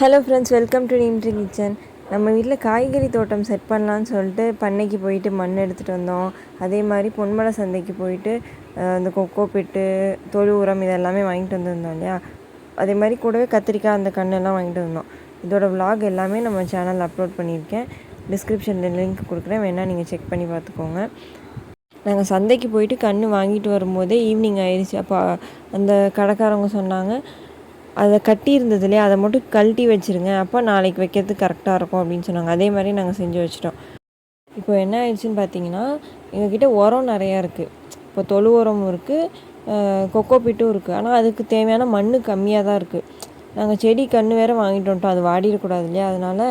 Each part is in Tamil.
ஹலோ ஃப்ரெண்ட்ஸ் வெல்கம் டு இன்ட்ரி கிச்சன் நம்ம வீட்டில் காய்கறி தோட்டம் செட் பண்ணலான்னு சொல்லிட்டு பண்ணைக்கு போயிட்டு மண் எடுத்துகிட்டு வந்தோம். அதே மாதிரி பொன்மலை சந்தைக்கு போயிட்டு அந்த கொக்கோ பிட்டு தொழு உரம் இதெல்லாமே வாங்கிட்டு வந்திருந்தோம் இல்லையா? அதே மாதிரி கூடவே கத்திரிக்காய் அந்த கண்ணெல்லாம் வாங்கிட்டு வந்தோம். இதோட விலாக் எல்லாமே நம்ம சேனலில் அப்லோட் பண்ணியிருக்கேன். டிஸ்கிரிப்ஷனில் லிங்க் கொடுக்குறேன். வேணால் நீங்கள் செக் பண்ணி பார்த்துக்கோங்க. நாங்கள் சந்தைக்கு போயிட்டு கன்று வாங்கிட்டு வரும்போதே ஈவினிங் ஆயிடுச்சு. அப்போ அந்த கடைக்காரவங்க சொன்னாங்க அதை கட்டி இருந்தது இல்லையா அதை மட்டும் கழட்டி வச்சிருங்க. அப்போ நாளைக்கு வைக்கிறதுக்கு கரெக்டாக இருக்கும் அப்படின்னு சொன்னாங்க. அதே மாதிரி நாங்கள் செஞ்சு வச்சிட்டோம். இப்போ என்ன ஆயிடுச்சுன்னு பார்த்தீங்கன்னா எங்ககிட்ட உரம் நிறையா இருக்குது இப்போ தொழு உரமும் இருக்குது கொக்கோ பிட்டும் இருக்குது ஆனால் அதுக்கு தேவையான மண் கம்மியாக தான் இருக்குது நாங்கள் செடி கன்று வேறு வாங்கிட்டு வந்துட்டோம். அது வாடிடக்கூடாது இல்லையா? அதனால்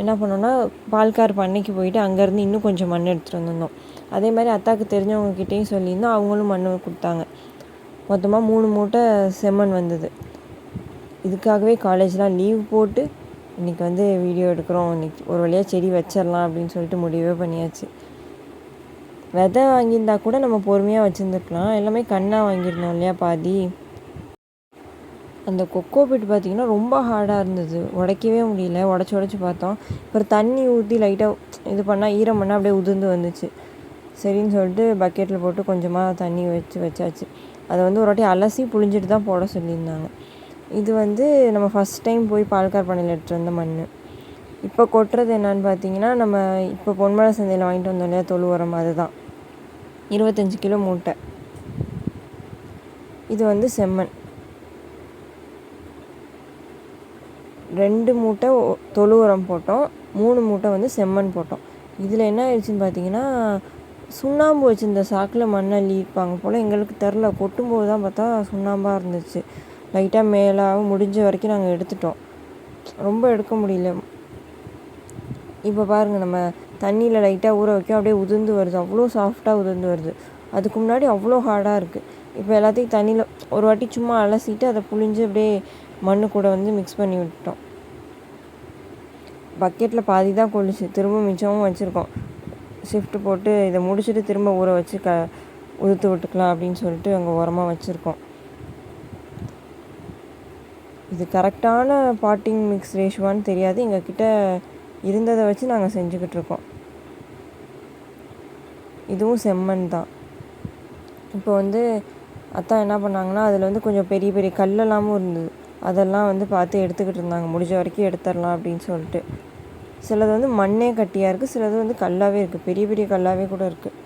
என்ன பண்ணோன்னா பால்கார் பண்ணைக்கு போயிட்டு அங்கேருந்து இன்னும் கொஞ்சம் மண் எடுத்துகிட்டு வந்திருந்தோம். அதே மாதிரி அத்தாக்கு தெரிஞ்சவங்க கிட்டேயும் சொல்லியிருந்தோம். அவங்களும் மண் கொடுத்தாங்க. மொத்தமாக மூணு மூட்டை செம்மண் வந்தது. இதுக்காகவே காலேஜ்லாம் லீவ் போட்டு இன்றைக்கி வந்து வீடியோ எடுக்கிறோம். இன்னைக்கு ஒரு வழியாக செடி வச்சிடலாம் அப்படின்னு சொல்லிட்டு முடிவே பண்ணியாச்சு. விதை வாங்கியிருந்தா கூட நம்ம பொறுமையாக வச்சுருந்துருக்கலாம். எல்லாமே கண்ணாக வாங்கியிருந்தோம் இல்லையா பாதி? அந்த கொக்கோ பிட் பார்த்திங்கன்னா ரொம்ப ஹார்டாக இருந்தது. உடைக்கவே முடியல. உடச்சி உடச்சி பார்த்தோம். அப்புறம் தண்ணி ஊற்றி லைட்டாக இது பண்ணால் ஈரம் பண்ணால் அப்படியே உதிர்ந்து வந்துச்சு. சரின்னு சொல்லிட்டு பக்கெட்டில் போட்டு கொஞ்சமாக தண்ணி வச்சு வச்சாச்சு. அதை வந்து ஒரு வாட்டி அலசி புழிஞ்சிட்டு தான் போட சொல்லியிருந்தாங்க. இது வந்து நம்ம ஃபஸ்ட் டைம் போய் பால்கார் பண்ணையில் எடுத்துகிட்டு வந்த மண் இப்போ கொட்டுறது என்னன்னு பார்த்தீங்கன்னா நம்ம இப்போ பொன்மலை சந்தையில் வாங்கிட்டு வந்தோம் இல்லையா தொழு உரம் அதுதான். இருபத்தஞ்சி கிலோ மூட்டை. இது வந்து செம்மண். ரெண்டு மூட்டை தொழு உரம் போட்டோம். மூணு மூட்டை வந்து செம்மண் போட்டோம். இதில் என்ன ஆயிடுச்சுன்னு பார்த்தீங்கன்னா சுண்ணாம்பு வச்சிருந்த சாக்கில் மண்ணை அள்ளிப்பாங்க போல் எங்களுக்கு தெரில கொட்டும்போது தான் பார்த்தா சுண்ணாம்பாக இருந்துச்சு. லைட்டாக மேலாக முடிஞ்ச வரைக்கும் நாங்கள் எடுத்துட்டோம். ரொம்ப எடுக்க முடியல. இப்போ பாருங்கள் நம்ம தண்ணியில் லைட்டாக ஊற வைக்க அப்படியே உதிர்ந்து வருது. அவ்வளோ சாஃப்டாக உதிர்ந்து வருது. அதுக்கு முன்னாடி அவ்வளோ ஹார்டாக இருக்குது இப்போ எல்லாத்தையும் தண்ணியில் ஒரு வாட்டி சும்மா அலசிட்டு அதை புழிஞ்சு அப்படியே மண்ணு கூட வந்து மிக்ஸ் பண்ணி விட்டோம் பக்கெட்டில் பாதி தான் கொள்ளுச்சு திரும்ப மிச்சமும் வச்சுருக்கோம். ஷிஃப்ட் போட்டு இதை முடிச்சுட்டு திரும்ப ஊற வச்சு க உதுத்து விட்டுக்கலாம் அப்படின்னு சொல்லிட்டு அங்கே உரமாக வச்சுருக்கோம். இது கரெக்டான பாட்டிங் மிக்ஸ் ரேஷுவான்னு தெரியாது. எங்கக்கிட்ட இருந்ததை வச்சு நாங்கள் செஞ்சுக்கிட்டு இருக்கோம். இதுவும் செம்மண் தான். இப்போ வந்து அத்தா என்ன பண்ணாங்கன்னா அதில் வந்து கொஞ்சம் பெரிய பெரிய கல்லெல்லாமும் இருந்தது. அதெல்லாம் வந்து பார்த்து எடுத்துக்கிட்டு இருந்தாங்க. முடிஞ்ச வரைக்கும் எடுத்துடலாம் அப்படின்னு சொல்லிட்டு. சிலது வந்து மண்ணே கட்டியாக இருக்குது சிலது வந்து கல்லாகவே இருக்குது பெரிய பெரிய கல்லாகவே கூட இருக்குது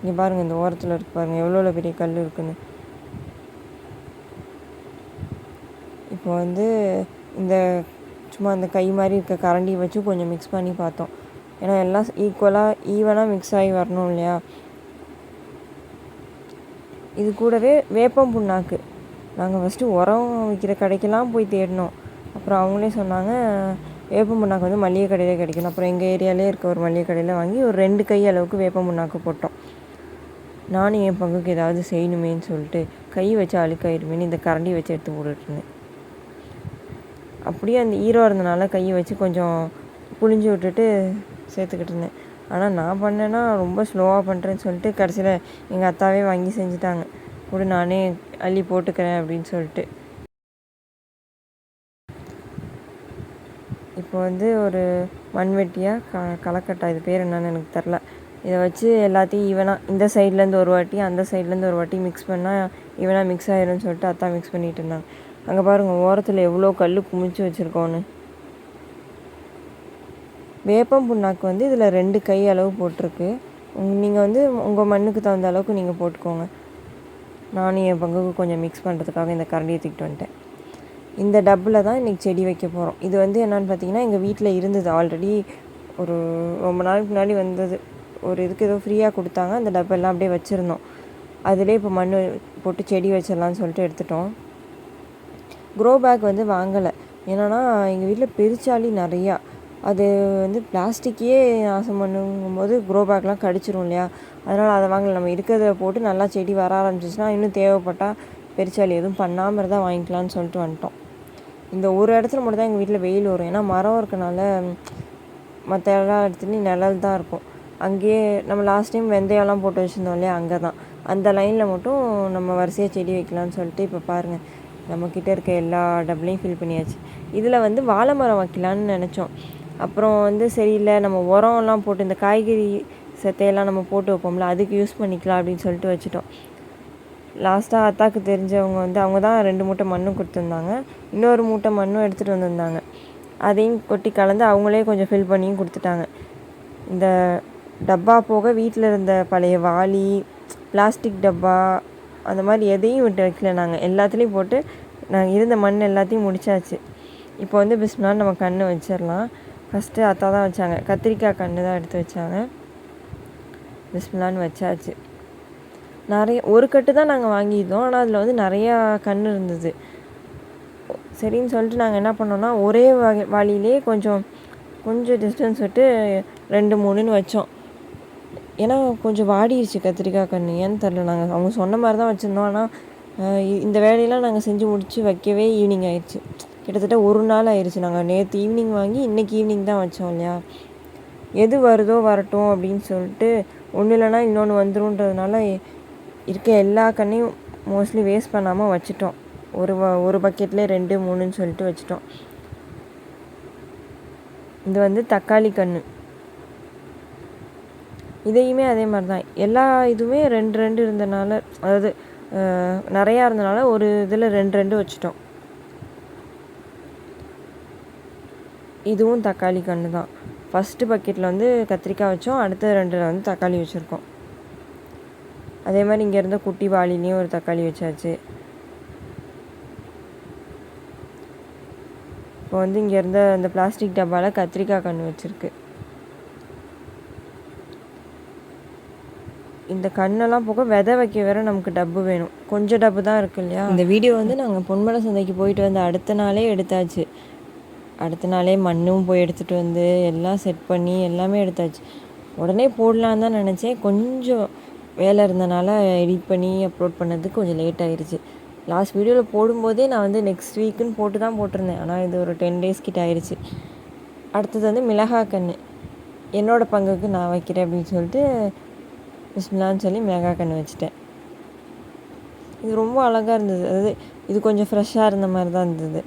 இங்கே பாருங்கள் இந்த ஓரத்தில் இருக்கு பாருங்கள் எவ்வளோ பெரிய கல் இருக்குதுன்னு இப்போ வந்து இந்த சும்மா அந்த கை மாதிரி இருக்க கரண்டி வச்சு கொஞ்சம் மிக்ஸ் பண்ணி பார்த்தோம். ஏன்னா எல்லாம் ஈக்குவலாக ஈவனாக மிக்ஸ் ஆகி வரணும் இல்லையா? இது கூடவே வேப்பம் புண்ணாக்கு. நாங்கள் ஃபஸ்ட்டு உரம் விற்கிற கடைக்கெல்லாம் போய் தேடினோம். அப்புறம் அவங்களே சொன்னாங்க வேப்பம் புண்ணாக்கு வந்து மளிகை கடையில் கிடைக்கணும். அப்புறம் எங்கள் ஏரியாலே இருக்க ஒரு மளிகை கடையில் வாங்கி ஒரு ரெண்டு கை அளவுக்கு வேப்பம் புண்ணாக்கு போட்டோம். நானும் என் பங்குக்கு ஏதாவது செய்யணுமேன்னு சொல்லிட்டு கை வச்சு அழுக்காயிருமேன்னு இந்த கரண்டி வச்சு எடுத்து போட்டுட்டு இருந்தேன். அப்படியே அந்த ஈரம் இருந்தனால கையை வச்சு கொஞ்சம் புழிஞ்சு விட்டுட்டு சேர்த்துக்கிட்டு இருந்தேன். ஆனால் நான் பண்ணேன்னா ரொம்ப ஸ்லோவாக பண்ணுறேன்னு சொல்லிட்டு கடைசியில் எங்கள் அத்தாவே வாங்கி செஞ்சுட்டாங்க. கூட நானே அள்ளி போட்டுக்கிறேன் அப்படின்னு சொல்லிட்டு. இப்போ வந்து ஒரு மண்வெட்டியாக க களைக்கட்டா இது பேர் என்னன்னு எனக்கு தெரில இதை வச்சு எல்லாத்தையும் ஈவனாக இந்த சைட்லேருந்து ஒரு வாட்டி அந்த சைட்லேருந்து ஒரு வாட்டி மிக்ஸ் பண்ணால் ஈவனாக மிக்ஸ் ஆயிரும்னு சொல்லிட்டு அத்தா மிக்ஸ் பண்ணிட்டு இருந்தாங்க. அங்கே பாருங்கள் ஓரத்தில் எவ்வளோ கல் குமிச்சு வச்சுருக்கோன்னு. வேப்பம் புண்ணாக்கு வந்து இதில் ரெண்டு கை அளவு போட்டிருக்கு. நீங்கள் வந்து உங்கள் மண்ணுக்கு தகுந்த அளவுக்கு நீங்கள் போட்டுக்கோங்க. நானும் என் பங்குக்கு கொஞ்சம் மிக்ஸ் பண்ணுறதுக்காக இந்த கரண்டியை தூக்கிட்டு வந்துட்டேன். இந்த டப்பில் தான் இன்றைக்கி செடி வைக்க போகிறோம் இது வந்து என்னென்னு பார்த்தீங்கன்னா எங்கள் வீட்டில் இருந்தது. ஆல்ரெடி ஒரு ரொம்ப நாளுக்கு முன்னாடி வந்தது. ஒரு இதுக்கு ஏதோ ஃப்ரீயாக கொடுத்தாங்க. அந்த டப்பெல்லாம் அப்படியே வச்சுருந்தோம். அதிலே இப்போ மண் போட்டு செடி வச்சிடலான்னு சொல்லிட்டு எடுத்துட்டோம். க்ரோ பேக் வந்து வாங்கலை. என்னென்னா எங்கள் வீட்டில் பெருச்சாளி நிறையா. அது வந்து பிளாஸ்டிக்கே நாசம் பண்ணுங்கும்போது க்ரோ பேக்லாம் கடிச்சிரும் இல்லையா? அதனால் அதை வாங்கலை. நம்ம இருக்கிறத போட்டு நல்லா செடி வர ஆரம்பிச்சிச்சுன்னா இன்னும் தேவைப்பட்டால் பெருச்சாளி எதுவும் பண்ணாமல் இருந்தால் வாங்கிக்கலாம்னு சொல்லிட்டு வந்துட்டோம். இந்த ஒரு இடத்துல மட்டும் தான் எங்கள் வீட்டில் வெயில் வரும். ஏன்னா மரம் இருக்கனால மற்ற எல்லா இடத்துலையும் நிழல் தான் இருக்கும். அங்கேயே நம்ம லாஸ்ட் டைம் வெந்தயம்லாம் போட்டு வச்சுருந்தோம் இல்லையா? அங்கே தான் அந்த லைனில் மட்டும் நம்ம வரிசையாக செடி வைக்கலாம்னு சொல்லிட்டு இப்போ பாருங்கள் நம்மக்கிட்ட இருக்க எல்லா டபுளையும் ஃபில் பண்ணியாச்சு. இதில் வந்து வாழை மரம் வைக்கலான்னு நினச்சோம். அப்புறம் வந்து சரியில்லை நம்ம உரம்லாம் போட்டு இந்த காய்கறி செத்தையெல்லாம் நம்ம போட்டு வைப்போம்ல அதுக்கு யூஸ் பண்ணிக்கலாம் அப்படின்னு சொல்லிட்டு வச்சுட்டோம். லாஸ்ட்டாக அத்தாக்கு தெரிஞ்சவங்க வந்து அவங்க தான் ரெண்டு மூட்டை மண்ணும் கொடுத்துருந்தாங்க. இன்னொரு மூட்டை மண்ணும் எடுத்துகிட்டு வந்திருந்தாங்க. அதையும் கொட்டி கலந்து அவங்களே கொஞ்சம் ஃபில் பண்ணியும் கொடுத்துட்டாங்க. இந்த டப்பா போக வீட்டில் இருந்த பழைய வாளி பிளாஸ்டிக் டப்பா அந்த மாதிரி எதையும் விட்டு வைக்கல நாங்கள் எல்லாத்துலேயும் போட்டு நாங்கள் இருந்த மண் எல்லாத்தையும் முடிச்சாச்சு. இப்போ வந்து பிஸ்மிலான்னு நம்ம கண் வச்சிடலாம். ஃபஸ்ட்டு அத்தா தான் வச்சாங்க. கத்திரிக்காய் கன்று தான் எடுத்து வச்சாங்க. பிஸ்மிலான்னு வச்சாச்சு. நிறைய ஒரு கட்டு தான் நாங்கள் வாங்கியிருந்தோம். ஆனால் அதில் வந்து நிறையா கன்று இருந்தது. சரின்னு சொல்லிட்டு நாங்கள் என்ன பண்ணோம்னா ஒரே வகை வழியிலே கொஞ்சம் கொஞ்சம் டிஸ்டன்ஸ் விட்டு ரெண்டு மூணுன்னு வச்சோம். ஏன்னா கொஞ்சம் வாடிடுச்சு கத்திரிக்காய் கன்று. ஏன்னு தெரில நாங்கள் அவங்க சொன்ன மாதிரி தான் வச்சுருந்தோம் ஆனால் இந்த வேலையெல்லாம் நாங்கள் செஞ்சு முடித்து வைக்கவே ஈவினிங் ஆயிடுச்சு கிட்டத்தட்ட ஒரு நாள் ஆயிடுச்சு நாங்கள் நேற்று ஈவினிங் வாங்கி இன்றைக்கி ஈவினிங் தான் வச்சோம் இல்லையா? எது வருதோ வரட்டும் அப்படின்னு சொல்லிட்டு ஒன்று இல்லைன்னா இன்னொன்று வந்துருன்றதுனால இருக்க எல்லா கண்ணையும் மோஸ்ட்லி வேஸ்ட் பண்ணாமல் வச்சுட்டோம். ஒரு ஒரு பக்கெட்லேயே ரெண்டு மூணுன்னு சொல்லிட்டு வச்சுட்டோம். இது வந்து தக்காளி கன்று. இதையுமே அதே மாதிரி தான் எல்லா இதுவுமே ரெண்டு ரெண்டு இருந்தனால அதாவது நிறையா இருந்தனால ஒரு இதில் ரெண்டு ரெண்டு வச்சுட்டோம். இதுவும் தக்காளி கன்று தான் ஃபஸ்ட்டு பக்கெட்டில் வந்து கத்திரிக்காய் வச்சோம். அடுத்த ரெண்டில் வந்து தக்காளி வச்சுருக்கோம். அதே மாதிரி இங்கே இருந்த குட்டி பாலிலையும் ஒரு தக்காளி வச்சாச்சு. இப்போ வந்து இங்கே இருந்த அந்த பிளாஸ்டிக் டப்பாவில் கத்திரிக்காய் கன்று வச்சுருக்கு. இந்த கண்ணெல்லாம் போக விதை வைக்க வேற நமக்கு டப்பு வேணும். கொஞ்சம் டப்பு தான் இருக்கு இல்லையா? இந்த வீடியோ வந்து நாங்கள் பொன்மலை சந்தைக்கு போயிட்டு வந்து அடுத்த நாளே எடுத்தாச்சு. அடுத்த நாளே மண்ணும் போய் எடுத்துகிட்டு வந்து எல்லாம் செட் பண்ணி எல்லாமே எடுத்தாச்சு. உடனே போடலான்னு தான் நினச்சேன். கொஞ்சம் வேலை இருந்தனால எடிட் பண்ணி அப்லோட் பண்ணதுக்கு கொஞ்சம் லேட் ஆயிடுச்சு லாஸ்ட் வீடியோவில் போடும்போதே நான் வந்து நெக்ஸ்ட் வீக்குன்னு போட்டு தான் போட்டிருந்தேன். ஆனால் இது ஒரு டென் டேஸ் கிட்ட ஆயிடுச்சு அடுத்தது வந்து மிளகா கன்று என்னோடய பங்குக்கு நான் வைக்கிறேன் அப்படின்னு சொல்லிட்டு பிஸ்மிலான்னு சொல்லி மேகா கன்று வச்சுட்டேன். இது ரொம்ப அழகாக இருந்தது. அதாவது இது கொஞ்சம் ஃப்ரெஷ்ஷாக இருந்த மாதிரி தான் இருந்தது.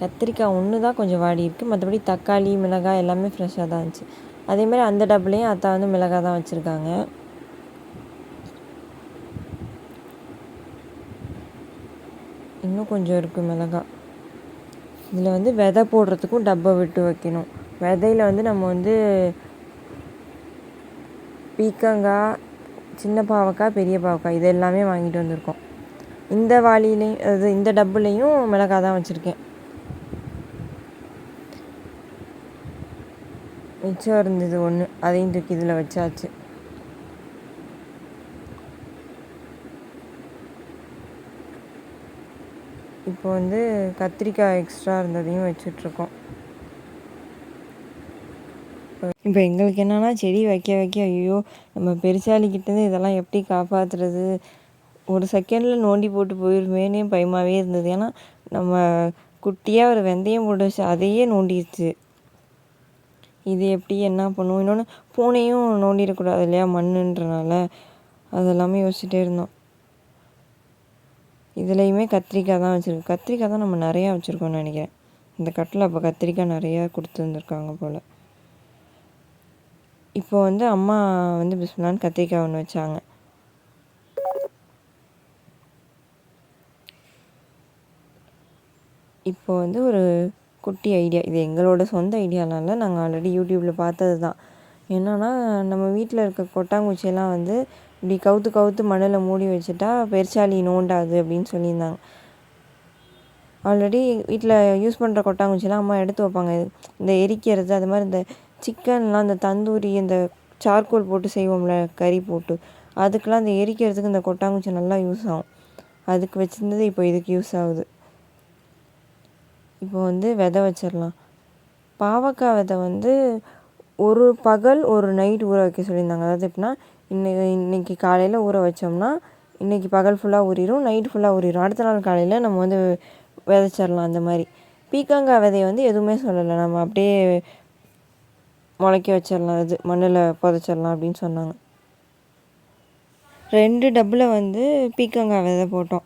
கத்திரிக்காய் ஒன்று தான் கொஞ்சம் வாடி இருக்குது மற்றபடி தக்காளி மிளகாய் எல்லாமே ஃப்ரெஷ்ஷாக தான் இருந்துச்சு. அதேமாதிரி அந்த டப்புலேயும் அத்தா வந்து மிளகாய் தான் வச்சுருக்காங்க. இன்னும் கொஞ்சம் இருக்குது மிளகாய். இதில் வந்து விதை போடுறதுக்கும் டப்பை விட்டு வைக்கணும். விதையில் வந்து நம்ம வந்து பீக்கங்காய் சின்ன பாவக்காய் பெரிய பாவக்காய் இது எல்லாமே வாங்கிட்டு வந்திருக்கோம். இந்த வாளிலையும் அது இந்த டப்புலையும் மிளகாய் தான் வச்சுருக்கேன். மிச்சம் இருந்தது ஒன்று அதையும் தூக்கி இதில் வச்சாச்சு. இப்போ வந்து கத்திரிக்காய் எக்ஸ்ட்ரா இருந்ததையும் வச்சிட்ருக்கோம் இப்போ எங்களுக்கு என்னென்னா செடி வைக்க வைக்க ஐயோ நம்ம பெருசாலிக்கிட்டேருந்து இதெல்லாம் எப்படி காப்பாற்றுறது ஒரு செகண்டில் நோண்டி போட்டு போயிருமேனே பயமாகவே இருந்தது. ஏன்னா நம்ம குட்டியாக ஒரு வெந்தயம் போட்டு வச்சு அதையே நோண்டிடுச்சு இது எப்படி என்ன பண்ணுவோம்? இன்னொன்று பூனையும் நோண்டிடக்கூடாது இல்லையா? மண்ணுன்றனால. அதெல்லாமே யோசிச்சுட்டே இருந்தோம். இதுலேயுமே கத்திரிக்காய் தான் வச்சுருக்கோம். கத்திரிக்காய் தான் நம்ம நிறையா வச்சுருக்கோம்னு நினைக்கிறேன். இந்த கட்டில் அப்போ கத்திரிக்காய் நிறையா கொடுத்துருந்துருக்காங்க போல். இப்போ வந்து அம்மா வந்து பிஸ்மிலான்னு கத்திரிக்காய் ஒன்று வச்சாங்க. இப்போ வந்து ஒரு குட்டி ஐடியா. இது எங்களோட சொந்த ஐடியானால நாங்கள் ஆல்ரெடி யூடியூப்பில் பார்த்தது தான் என்னென்னா நம்ம வீட்டில் இருக்க கொட்டாங்குச்சியெல்லாம் வந்து இப்படி கவுத்து கவுத்து மண்ணில் மூடி வச்சுட்டா பெருச்சாளி நோண்டாது அப்படின்னு சொல்லியிருந்தாங்க. ஆல்ரெடி வீட்டில் யூஸ் பண்ணுற கொட்டாங்குச்சிலாம் அம்மா எடுத்து வைப்பாங்க. இந்த எரிக்கிறது அது மாதிரி இந்த சிக்கன்லாம் இந்த தந்தூரி இந்த சார்கோல் போட்டு செய்வோம்ல கறி போட்டு. அதுக்கெலாம் அந்த எரிக்கிறதுக்கு இந்த கொட்டாங்குச்சி நல்லா யூஸ் ஆகும். அதுக்கு வச்சுருந்தது இப்போ இதுக்கு யூஸ் ஆகுது. இப்போ வந்து விதை வச்சிடலாம். பாவக்காய் விதை வந்து ஒரு பகல் ஒரு நைட் ஊற வைக்க சொல்லியிருந்தாங்க. அதாவது எப்படின்னா இன்னைக்கு இன்றைக்கி காலையில் ஊற வச்சோம்னா இன்றைக்கி பகல் ஃபுல்லாக ஊறிடும் நைட் ஃபுல்லாக ஊறிடும் அடுத்த நாள் காலையில் நம்ம வந்து விதைச்சிடலாம் அந்த மாதிரி. பீக்கங்காய் விதையை வந்து எதுவுமே சொல்லலை. நம்ம அப்படியே முளைக்க வச்சிடலாம் இது மண்ணில் புதைச்சிடலாம் அப்படின்னு சொன்னாங்க. ரெண்டு டப்பில் வந்து பீக்கங்காய் விதை போட்டோம்.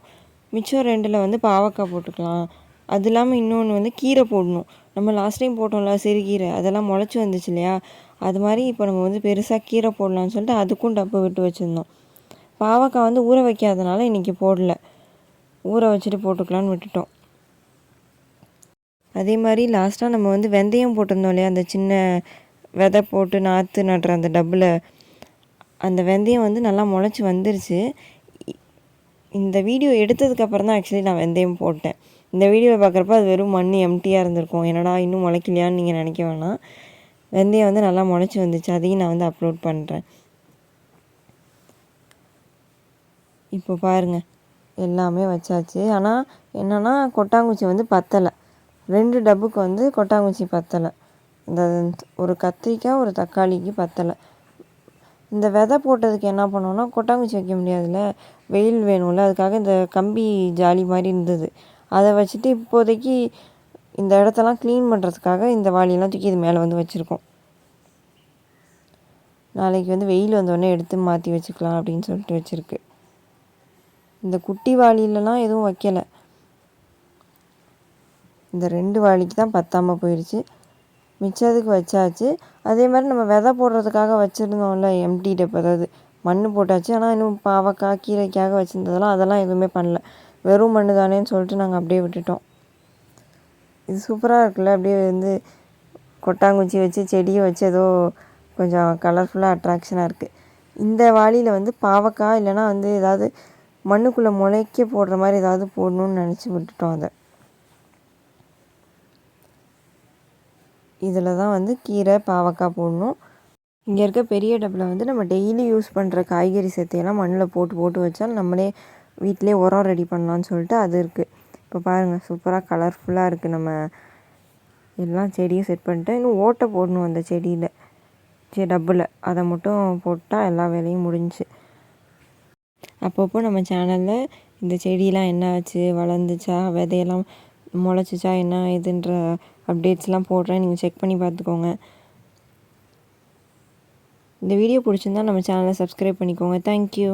மிச்சம் ரெண்டில் வந்து பாவக்காய் போட்டுக்கலாம். அது இல்லாமல் இன்னொன்று வந்து கீரை போடணும். நம்ம லாஸ்ட் டைம் போட்டோம்ல சிறுகீரை அதெல்லாம் முளைச்சி வந்துச்சு இல்லையா? அது மாதிரி இப்போ நம்ம வந்து பெருசாக கீரை போடலான்னு சொல்லிட்டு அதுக்கும் டப்பு விட்டு வச்சுருந்தோம். பாவக்காய் வந்து ஊற வைக்காதனால இன்றைக்கி போடல. ஊற வச்சுட்டு போட்டுக்கலான்னு விட்டுட்டோம். அதே மாதிரி லாஸ்ட்டாக நம்ம வந்து வெந்தயம் போட்டிருந்தோம் இல்லையா? அந்த சின்ன விதை போட்டு நாற்று நடுற அந்த டப்பில் அந்த வெந்தயம் வந்து நல்லா முளைச்சி வந்துருச்சு. இந்த வீடியோ எடுத்ததுக்கப்புறம் தான் ஆக்சுவலி நான் வெந்தயம் போட்டேன். இந்த வீடியோவை பார்க்குறப்ப அது வெறும் மண் எம்டியாக இருந்திருக்கும். என்னடா இன்னும் முளைக்கலையான்னு நீங்கள் நினைக்க வேணாம். வெந்தயம் வந்து நல்லா முளைச்சி வந்துச்சு. அதையும் நான் வந்து அப்லோட் பண்ணுறேன் இப்போ பாருங்கள் எல்லாமே வச்சாச்சு. ஆனால் என்னென்னா கொட்டாங்குச்சி வந்து பத்தலை. ரெண்டு டப்புக்கு வந்து கொட்டாங்குச்சி பத்தலை. இந்த ஒரு கத்திரிக்காய் ஒரு தக்காளிக்கு பத்தலை. இந்த விதை போட்டதுக்கு என்ன பண்ணோன்னா கொட்டாங்குச்சி வைக்க முடியாதுல்ல? வெயில் வேணும்ல அதுக்காக இந்த கம்பி ஜாலி மாதிரி இருந்தது. அதை வச்சுட்டு இப்போதைக்கு இந்த இடத்தெல்லாம் க்ளீன் பண்ணுறதுக்காக இந்த வாளியெல்லாம் தூக்கி இது மேலே வந்து வச்சுருக்கோம். நாளைக்கு வந்து வெயில் வந்தோடனே எடுத்து மாற்றி வச்சுக்கலாம் அப்படின்னு சொல்லிட்டு வச்சுருக்கு. இந்த குட்டி வாளியிலலாம் எதுவும் வைக்கலை. இந்த ரெண்டு வாளிக்கு தான் பத்தாமல் போயிடுச்சு மிச்சத்துக்கு வச்சாச்சு. அதே மாதிரி நம்ம விதை போடுறதுக்காக வச்சுருந்தோம்ல எம்டி டெப் அதாவது மண் போட்டாச்சு. ஆனால் இன்னும் பாவக்காய் கீரைக்காக வச்சுருந்ததெல்லாம் அதெல்லாம் எதுவுமே பண்ணல. வெறும் மண் தானேன்னு சொல்லிட்டு நாங்கள் அப்படியே விட்டுட்டோம். இது சூப்பராக இருக்குல்ல அப்படியே வந்து கொட்டாங்குச்சி வச்சு செடியை வச்சு ஏதோ கொஞ்சம் கலர்ஃபுல்லாக அட்ராக்ஷனாக இருக்குது இந்த வாளியில் வந்து பாவக்காய் இல்லைனா வந்து ஏதாவது மண்ணுக்குள்ளே முளைக்க போடுற மாதிரி ஏதாவது போடணும்னு நினச்சி விட்டுட்டோம் அதை. இதில் தான் வந்து கீரை பாவக்காய் போடணும். இங்கே இருக்க பெரிய டப்பில் வந்து நம்ம டெய்லி யூஸ் பண்ணுற காய்கறி சத்தையெல்லாம் மண்ணில் போட்டு போட்டு வச்சால் நம்மளே வீட்டிலே உரம் ரெடி பண்ணலான்னு சொல்லிட்டு அது இருக்குது இப்போ பாருங்கள் சூப்பராக கலர்ஃபுல்லாக இருக்குது நம்ம எல்லாம் செடியும் செட் பண்ணிட்டு இன்னும் ஓட்டை போடணும் அந்த செடியில். சரி டப்பில் அதை மட்டும் போட்டால் எல்லா வேலையும் முடிஞ்சு. அப்பப்போ நம்ம சேனலில் இந்த செடியெலாம் என்ன ஆச்சு வளர்ந்துச்சா விதையெல்லாம் முளைச்சிச்சா என்ன இதுன்ற அப்டேட்ஸ்லாம் போடுறேன். நீங்கள் செக் பண்ணி பார்த்துக்கோங்க. இந்த வீடியோ பிடிச்சிருந்தா நம்ம சேனலை சப்ஸ்கிரைப் பண்ணிக்கோங்க. தேங்க்யூ